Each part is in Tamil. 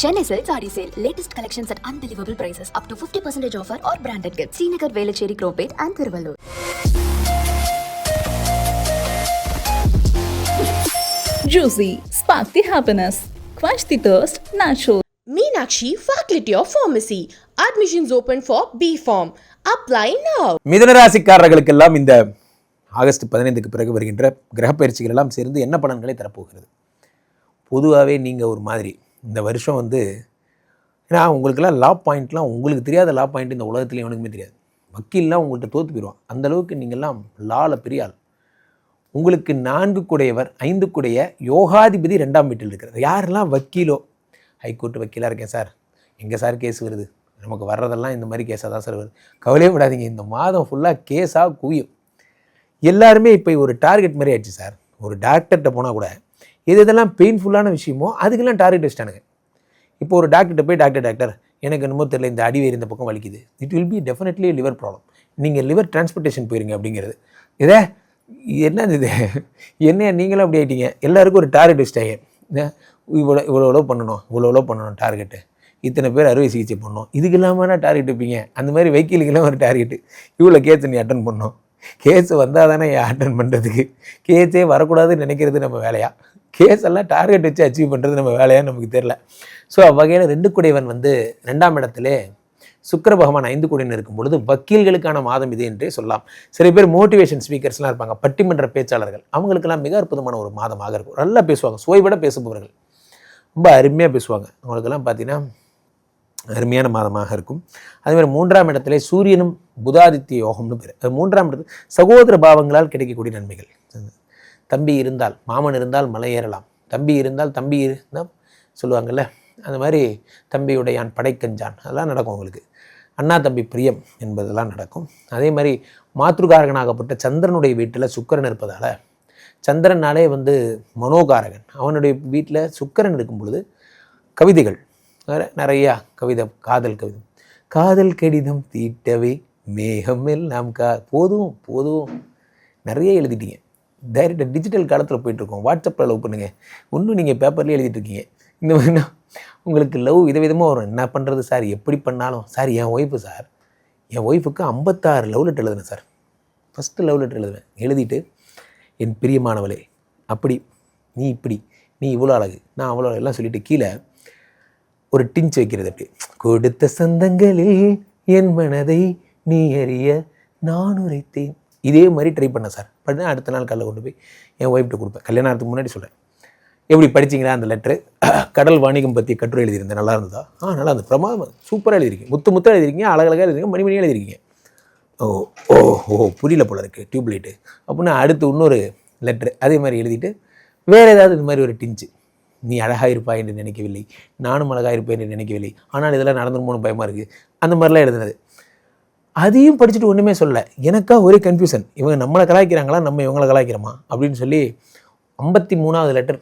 Chennai Silk Saree Sale. Latest collections at unbelievable prices. Up to 50% offer or branded gifts. Srinagar, Velachery, Cropate and Thiruvallur. Juicy, spark the happiness, quench the thirst, natural. Meenakshi Faculty of Pharmacy. Admissions open for B Form. Apply now. மிதுனராசிக்காரர்களுக்கெல்லாம் இந்த ஆகஸ்ட் பதினைந்துக்கு பிறகு வருகின்ற கிரக பயிற்சிகள் எல்லாம் சேர்ந்து என்ன பலன்களை தரப்போகிறது பொதுவாகவே நீங்கள் ஒரு மாதிரி இந்த வருஷம் வந்து ஏன்னா உங்களுக்கெல்லாம் லா பாயிண்ட்லாம் உங்களுக்கு தெரியாத லா பாயிண்ட் இந்த உலகத்துல எவனுக்குமே தெரியாது. வக்கீல்லாம் உங்கள்கிட்ட தோற்று போயிடுவான். அந்த அளவுக்கு நீங்கள்லாம் லால பெரிய ஆள். உங்களுக்கு நான்கு குடையவர் ஐந்து குடைய யோகாதிபதி ரெண்டாம் வீட்டில் இருக்கிறார். யாரெல்லாம் வக்கீலோ? ஹைகோர்ட் வக்கீலாக இருக்கேன் சார். எங்கே சார் கேஸ் வருது? நமக்கு வர்றதெல்லாம் இந்த மாதிரி கேஸாக தான் சார் வருது. கவலையே விடாதீங்க இந்த மாதம் ஃபுல்லாக கேஸாக குவியும். எல்லாருமே இப்போ ஒரு டார்கெட் மாதிரி ஆயிடுச்சு சார். ஒரு டாக்டர்கிட்ட போனால் கூட எது இதெல்லாம் பெயின்ஃபுல்லான விஷயமோ அதுக்கெல்லாம் டார்கெட் வச்சிட்டானுங்க. இப்போ ஒரு டாக்டர்கிட்ட போய் டாக்டர் டாக்டர் எனக்கு என்னமோ தெரியல இந்த அடிவேர் இந்த பக்கம் வலிக்குது. It will be definitely liver problem நீங்கள் லிவர் டிரான்ஸ்போர்ட்டேஷன் போயிருங்க அப்படிங்கிறது. இதே என்னது இது? என்ன நீங்களும் அப்படி ஆகிட்டீங்க எல்லாருக்கும் ஒரு டார்கெட் வச்சிட்டாங்க. என்ன, இவ்வளோ இவ்வளோ எவ்வளோ பண்ணணும் இவ்வளோ எவ்வளோ பண்ணணும் டார்கெட்டு இத்தனை பேர் அறுவை சிகிச்சை பண்ணணும். இதுக்கு இல்லாமல் டார்கெட் வைப்பீங்க? அந்த மாதிரி வக்கீலுக்கெல்லாம் ஒரு டார்கெட்டு இவ்வளோ கேஸ் நீ அட்டன் பண்ணணும். கேஸ் வந்தால் தானே அட்டன் பண்ணுறதுக்கு கேஸே வரக்கூடாதுன்னு நினைக்கிறது நம்ம வேலையாக கேஸ் எல்லாம் டார்கெட் வச்சு அச்சீவ் பண்ணுறது நம்ம வேலையான்னு நமக்கு தெரில ஸோ அவ்வகையில் ரெண்டு குடைவன் வந்து ரெண்டாம் இடத்துலே சுக்கர பகவான் ஐந்து கோடின்னு இருக்கும் பொழுது வக்கீல்களுக்கான மாதம் இது என்றே சொல்லலாம். சில பேர் மோட்டிவேஷன் ஸ்பீக்கர்ஸ்லாம் இருப்பாங்க பட்டிமன்ற பேச்சாளர்கள். அவங்களுக்கெல்லாம் மிக அற்புதமான ஒரு மாதமாக இருக்கும். நல்லா பேசுவாங்க சுவைவிட பேசுபவர்கள். ரொம்ப அருமையாக பேசுவாங்க. அவங்களுக்கெல்லாம் பார்த்தீங்கன்னா அருமையான மாதமாக இருக்கும். அதேமாதிரி மூன்றாம் இடத்துல சூரியனும் புதாதித்ய யோகம்னு பேர். மூன்றாம் இடத்து சகோதர பாவங்களால் கிடைக்கக்கூடிய நன்மைகள். தம்பி இருந்தால் மாமன் இருந்தால் மலை ஏறலாம். தம்பி இருந்தால் தம்பி இருந்தால் சொல்லுவாங்கல்ல? அந்த மாதிரி தம்பியுடையான் படைக்கஞ்சான். அதெல்லாம் நடக்கும் உங்களுக்கு அண்ணா தம்பி பிரியம் என்பதெல்லாம் நடக்கும். அதே மாதிரி மாத்ருகாரகனாகப்பட்ட சந்திரனுடைய வீட்டில் சுக்கரன் இருப்பதால் சந்திரனாலே வந்து மனோகாரகன். அவனுடைய வீட்டில் சுக்கரன் இருக்கும் பொழுது கவிதைகள். வேற நிறையா கவிதை காதல் கவிதை காதல் கடிதம் தீட்டவே மேகம் எல்லாம் கா போதும் போதும். நிறைய எழுதிட்டீங்க. டைரெக்டாக டிஜிட்டல் காலத்தில் போயிட்டுருக்கோம். வாட்ஸ்அப்பில் லவ் பண்ணுங்கள் இன்னும் நீங்கள் பேப்பர்லேயே எழுதிட்டு இருக்கீங்க இந்த மாதிரினா உங்களுக்கு லவ் விதவிதமாக வரும். என்ன பண்ணுறது சார் எப்படி பண்ணாலும். சார் என் ஒய்ஃபு சார் என் ஒய்ஃபுக்கு ஐம்பத்தாறு லவ் லெட்டர் எழுதுனேன் சார் ஃபஸ்ட்டு லவ் லெட்டர் எழுதுவேன். எழுதிட்டு என் பிரியமானவளே அப்படி நீ இப்படி நீ இவ்வளோ அழகு நான் அவ்வளோ அழகு எல்லாம் சொல்லிட்டு கீழே ஒரு டிஞ்ச் வைக்கிறது அப்படி. கொடுத்த சந்தங்களில் என் மனதை நீ அறிய நான் உரைத்தேன். இதே மாதிரி ட்ரை பண்ணேன் சார் பண்ண அடுத்த நாள் காலைல கொண்டு போய் என் ஒய்ஃப்ட்டு கொடுப்பேன். கல்யாணத்துக்கு முன்னாடி சொல்கிறேன் எப்படி படிச்சீங்களா அந்த லெட்ரு கடல் வாணிகம் பற்றி கட்டுரை எழுதியிருந்தேன். நல்லா இருந்ததா? ஆ நல்லா இருந்தது. பிரமாதம் சூப்பராக எழுதிருக்கீங்க முத்து முத்தாக எழுதிருக்கீங்க அழகழகாக எழுதிருக்கீங்க மணி மணியாக எழுதிருக்கீங்க ஓ ஓ ஓ புரியல போல இருக்குது டியூப்லைட்டு அப்படின்னா அடுத்து இன்னொரு லெட்ரு அதே மாதிரி எழுதிட்டு வேறு ஏதாவது இந்த மாதிரி ஒரு டிஞ்சு நீ அழகாக இருப்பாய் என்று நினைக்கவில்லை. நானும் அழகாக இருப்பேன் என்று நினைக்கவில்லை. ஆனால் இதெல்லாம் நடந்துருமோன்னு பயமாக இருக்குது அந்த மாதிரிலாம் எழுதுனது. அதையும் படிச்சுட்டு ஒன்றுமே சொல்லலை. எனக்கா ஒரே கன்ஃபியூஷன் இவங்க நம்மளை கலாய்க்கிறாங்களா? நம்ம இவங்களை கலாய்க்கிறோமா? அப்படின்னு சொல்லி ஐம்பத்தி மூணாவது லெட்டர்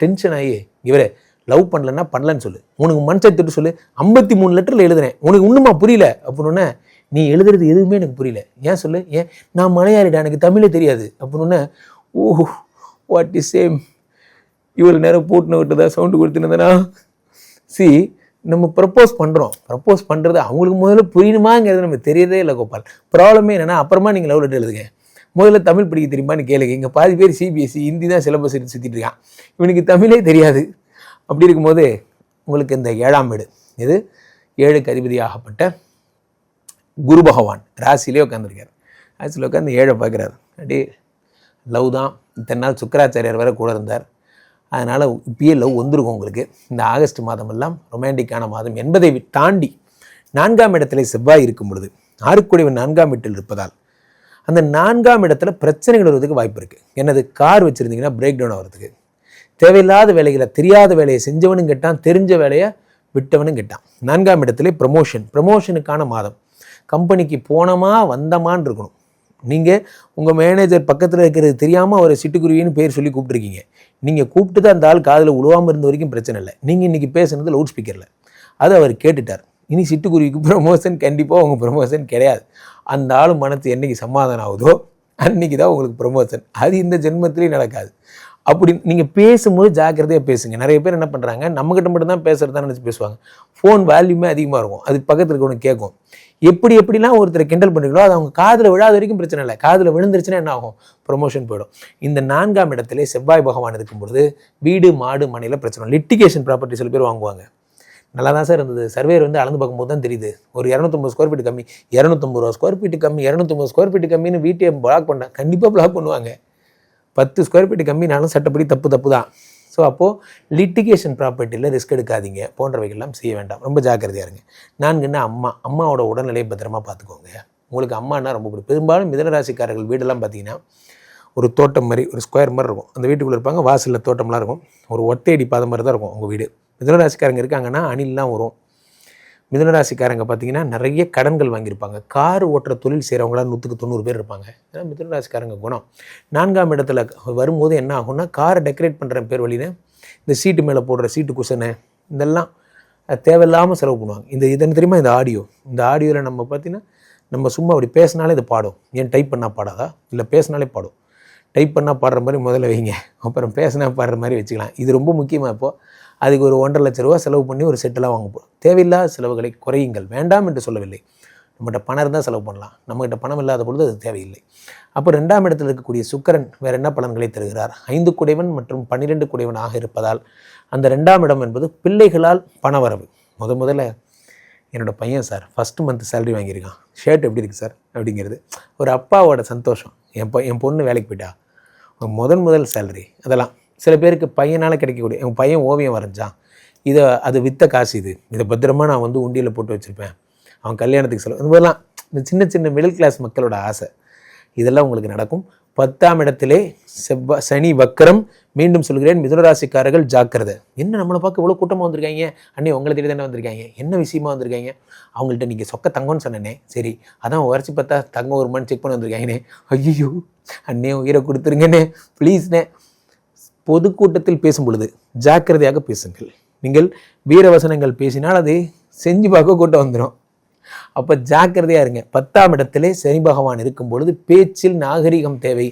டென்ஷன் ஆகி இவரே லவ் பண்ணலன்னா பண்ணலன்னு சொல்லு. உனக்கு மனசை சொல்லு. ஐம்பத்தி மூணு லெட்டரில் எழுதுனேன் உனக்கு இன்னுமா புரியல? அப்படின்னோடனே நீ எழுதுறது எதுவுமே எனக்கு புரியல. ஏன் சொல்லு? ஏன்? நான் மலையாளிடா. எனக்கு தமிழே தெரியாது. அப்படின்னோடனே ஓ வாட் இஸ் சேம் இவ்வளோ நேரம் போட்டுன விட்டு தான் சவுண்டு கொடுத்துருந்தேனா சி நம்ம ப்ரப்போஸ் பண்ணுறோம் ப்ரப்போஸ் பண்ணுறது அவங்களுக்கு முதல்ல புரியணுமாங்கிறது நம்ம தெரியறதே இல்லை கோபால். ப்ராப்ளமே என்னென்னா அப்புறமா நீங்கள் லவ் லெட்டர் எழுதுங்க. முதல்ல தமிழ் படிக்க தெரியுமான்னு கேளுங்க. இங்கே பாதி பேர் சிபிஎஸ்சி ஹிந்தி தான் சிலபஸ் எடுத்து சுற்றிட்டு இருக்கான். இவனுக்கு தமிழே தெரியாது. அப்படி இருக்கும்போது உங்களுக்கு இந்த ஏழாம் வீடு. இது ஏழுக்கு அதிபதியாகப்பட்ட குரு பகவான் ராசியிலே உட்காந்துருக்கார் ராசியில் உட்காந்து ஏழை பார்க்குறாரு. அப்படியே லவ் தான். இத்தனை நாள் சுக்கராச்சாரியார் வர கூட இருந்தார். அதனால் இப்பயே லவ் வந்திருக்கும் உங்களுக்கு. இந்த ஆகஸ்ட் மாதமெல்லாம் ரொமான்டிக்கான மாதம் என்பதை தாண்டி நான்காம் இடத்துல செவ்வாய் இருக்கும் பொழுது ஆறுக்குடையவன் நான்காம் வீட்டில் இருப்பதால் அந்த நான்காம் இடத்துல பிரச்சனைகள் வருவதுக்கு வாய்ப்பு இருக்குது என்னது? கார் வச்சுருந்தீங்கன்னா பிரேக் டவுன் ஆகிறதுக்கு தேவையில்லாத வேலைகளை தெரியாத வேலையை செஞ்சவனும் கெட்டான் தெரிஞ்ச வேலையை விட்டவனும் கெட்டான். நான்காம் இடத்துல ப்ரமோஷன் ப்ரமோஷனுக்கான மாதம். கம்பெனிக்கு போனோமா வந்தமான்னு இருக்கணும். நீங்கள் உங்கள் மேனேஜர் பக்கத்தில் இருக்கிறது தெரியாமல் அவரை சிட்டுக்குருவின்னு பேர் சொல்லி கூப்பிட்ருக்கீங்க நீங்கள் கூப்பிட்டு தான் அந்த ஆள் காதில் உழுவாமல் இருந்த வரைக்கும் பிரச்சனை இல்லை. நீங்கள் இன்றைக்கி பேசுனது லவுட் ஸ்பீக்கரில் அது அவர் கேட்டுட்டார். இனி சிட்டுக்குருவிக்கு ப்ரமோஷன் கண்டிப்பாக உங்கள் ப்ரமோஷன் கிடையாது. அந்த ஆள் மனசு என்றைக்கு சமாதானம் ஆகுதோ அன்றைக்கி தான் உங்களுக்கு ப்ரமோஷன் அது இந்த ஜென்மத்திலையும் நடக்காது. அப்படி நீங்கள் பேசும்போது ஜாக்கிரதையாக பேசுங்க. நிறைய பேர் என்ன பண்ணுறாங்க நம்மக்கிட்ட மட்டும்தான் பேசுகிறதா நினச்சி பேசுவாங்க. ஃபோன் வேல்யூமே அதிகமாக இருக்கும். அது பக்கத்தில் இருக்கவனுக்கு கேட்கும். எப்படி எப்படிலாம் ஒருத்தரை கிண்டல் பண்ணுறீங்களோ அது அவங்க காதில் விழாத வரைக்கும் பிரச்சனை இல்லை. காதில் விழுந்துருச்சுன்னா என்ன ஆகும்? ப்ரொமோஷன் போயிடும். இந்த நான்காம் இடத்துல செவ்வாய் பகவான் இருக்கும் பொழுது வீடு மாடு மனையில் பிரச்சனை லிட்டிகேஷன் ப்ராப்பர்ட்டி சில பேர் வாங்குவாங்க. நல்லா தான் சார் இருந்தது. சர்வேர் வந்து அளந்து பார்க்கும்போது தான் தெரியுது. ஒரு இரநூத்தொம்பது ஸ்கொயர் ஃபீட் கம்மி. இரநூத்தொம்பது ரூபா ஸ்கொயர் ஃபீட் கம்மி. இரநூத்தொம்பது ஸ்கொயர் ஃபீட் கம்மின்னு வீட்டை பிளாக் பண்ணால் கண்டிப்பாக பிளாக் பண்ணுவாங்க. பத்து ஸ்கொயர் ஃபீட் கம்மினாலும் சட்டப்படி தப்பு தப்பு தான். ஸோ அப்போது லிட்டிகேஷன் ப்ராப்பர்ட்டியில் ரிஸ்க் எடுக்காதீங்க. போன்றவைகள்லாம் செய்ய வேண்டாம். ரொம்ப ஜாக்கிரதையாக இருங்க. நான்குன்னா அம்மா அம்மாவோட உடல்நிலையை பத்திரமா பார்த்துக்கோங்க. உங்களுக்கு அம்மானா ரொம்ப பிடிக்கும். பெரும்பாலும் மிதனராசிக்காரர்கள் வீடெல்லாம் பார்த்தீங்கன்னா ஒரு தோட்டம் மாதிரி ஒரு ஸ்கொயர் மாதிரி இருக்கும். அந்த வீட்டுக்குள்ளே இருப்பாங்க வாசலில் தோட்டம்லாம் இருக்கும். ஒரு ஒத்தையடி பாதை மாதிரி தான் இருக்கும் உங்கள் வீடு. மிதனராசிக்காரங்க இருக்காங்கன்னா அணில்லாம் வரும். மிதுனராசிக்காரங்க பார்த்தீங்கன்னா நிறைய கடன்கள் வாங்கியிருப்பாங்க. கார் ஓட்டுற தொழில் செய்கிறவங்களாம் நூற்றுக்கு தொண்ணூறு பேர் இருப்பாங்க. ஏன்னா மிதுனராசிக்காரங்க குணம். நான்காம் இடத்துல வரும்போது என்ன ஆகும்னா காரை டெக்கரேட் பண்ணுற பேர் வழியில் இந்த சீட்டு மேலே போடுற சீட்டு குஷனு இதெல்லாம் தேவையில்லாமல் செலவு பண்ணுவாங்க. இந்த இதன் தெரியுமா? இந்த ஆடியோ. இந்த ஆடியோவில் நம்ம பார்த்தீங்கன்னா நம்ம சும்மா அப்படி பேசினாலே இது பாடும். ஏன் டைப் பண்ணால் பாடாதா? இல்லை பேசினாலே பாடும். டைப் பண்ணால் பாடுற மாதிரி முதல்ல வைங்க. அப்புறம் பேசினா பாடுற மாதிரி வச்சுக்கலாம். இது ரொம்ப முக்கியமாக இப்போது அதுக்கு ஒரு ஒன்றரை லட்ச ரூபா செலவு பண்ணி ஒரு செட்டெல்லாம் வாங்க போகிறோம் தேவையில்லாத செலவுகளை குறையுங்கள். வேண்டாம் என்று சொல்லவில்லை. நம்மகிட்ட பணம் இருந்தால் செலவு பண்ணலாம். நம்மகிட்ட பணம் இல்லாத பொழுது அது தேவையில்லை. அப்போ ரெண்டாம் இடத்தில் இருக்கக்கூடிய சுக்கரன் வேறு என்ன பலன்களை தருகிறார்? ஐந்து குடைவன் மற்றும் பன்னிரெண்டு குடைவனாக இருப்பதால் அந்த ரெண்டாம் இடம் என்பது பிள்ளைகளால் பணவரவு முத முதல்ல என்னோட பையன் சார் ஃபஸ்ட்டு மந்த் சேலரி வாங்கியிருக்கான். ஷர்ட் எப்படி இருக்குது சார்? அப்படிங்கிறது. ஒரு அப்பாவோட சந்தோஷம். என் பொ என் பொண்ணு வேலைக்கு போயிட்டா. முதன் முதல் சேலரி அதெல்லாம். சில பேருக்கு பையனால் கிடைக்கக்கூடிய என் பையன் ஓவியம் வரைஞ்சான். இதை அது வித்த காசு இது. இதை பத்திரமா நான் வந்து உண்டியில் போட்டு வச்சுருப்பேன். அவன் கல்யாணத்துக்கு செலவு இந்த மாதிரிலாம் இந்த சின்ன சின்ன மிடில் கிளாஸ் மக்களோட ஆசை. இதெல்லாம் உங்களுக்கு நடக்கும். பத்தாம் இடத்திலே செவ்வா சனி வக்கரம் மீண்டும் சொல்கிறேன் மிதுனராசிக்காரர்கள் ஜாக்கிரதை. என்ன நம்மளை பார்க்க இவ்வளோ கூட்டமாக வந்திருக்காங்க? அண்ணே உங்களை தேடி தானே வந்திருக்காங்க? என்ன விஷயமா வந்திருக்காங்க? அவங்கள்ட்ட நீங்கள் சொக்க தங்கம்னு சொன்னேனே. சரி அதான் உரைச்சி பார்த்தா தங்கம் ஒரு மணி செக் பண்ண வந்திருக்காங்கண்ணே ஐயோ அண்ணே உயிரை கொடுத்துருங்கண்ணே ப்ளீஸ்ண்ணே பொதுக்கூட்டத்தில் பேசும் பொழுது ஜாக்கிரதையாக பேசுங்கள். நீங்கள் வீரவசனங்கள் பேசினால் அது செஞ்சு பார்க்க கூட்டம் வந்துடும் அப்போ ஜாக்கிரதையாக இருங்க. பத்தாம் இடத்திலே சனி பகவான் இருக்கும் பொழுது பேச்சில் நாகரிகம் தேவை.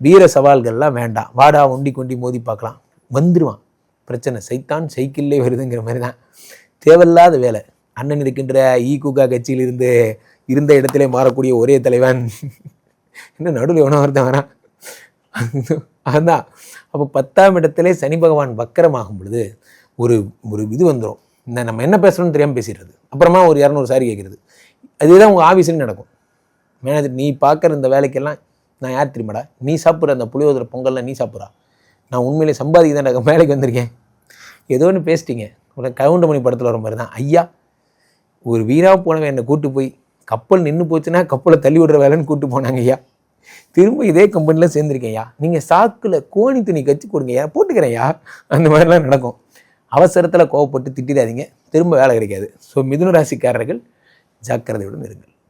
வீர சவால்கள்லாம் வேண்டாம். வாடா ஒண்டி கொண்டி மோதி பார்க்கலாம். வந்துடுவான் பிரச்சனை. சைத்தான் சைக்கிள்லே வருதுங்கிற மாதிரி தான் தேவையில்லாத வேலை. அண்ணன் இருக்கின்ற ஈகுகா கட்சியில் இருந்து இருந்த இடத்திலே மாறக்கூடிய ஒரே தலைவன். என்ன நடுவில் எவனோ ஒருத்தன் வரான். அதான் அப்போ பத்தாம் இடத்துலே சனி பகவான் வக்கரமாகும் பொழுது ஒரு ஒரு இது வந்துடும் இந்த நம்ம என்ன பேசுகிறோம்னு தெரியாமல் பேசிடுறது. அப்புறமா ஒரு இரநூறு சாரி கேட்குறது அதுதான் உங்கள் ஆஃபீஸ்லேயும் நடக்கும். மேனேஜர் நீ பார்க்குற இந்த வேலைக்கெல்லாம் நான் யார் தெரியுமாடா? நீ சாப்பிட்ற அந்த புளியோதரை பொங்கல்லாம் நீ சாப்பிட்றா? நான் உண்மையிலே சம்பாதிக்க தான் வேலைக்கு வந்திருக்கேன். ஏதோ ஒன்று பேசிட்டீங்க. ஒரு கவுண்டமணி படத்தில் வர மாதிரி தான் ஐயா ஒரு வீராக போனவன் என்னை கூட்டு போய் கப்பல் நின்று போச்சுன்னா கப்பலை தள்ளி விடுற வேலைன்னு கூட்டு போனாங்க ஐயா. திரும்ப இதே கம்பெனியில் சேர்ந்துருக்கேன் நீங்கள் சாக்கில் கோணி துணி கச்சி கொடுங்கய்யா போட்டுக்கிறேன்யா போட்டுக்கிறேன் அந்த மாதிரிலாம் நடக்கும். அவசரத்தில் கோவப்பட்டு திட்டிடாதீங்க. திரும்ப வேலை கிடைக்காது. ஸோ மிதுன ராசிக்காரர்கள் ஜாக்கிரதையுடன் இருங்கள்.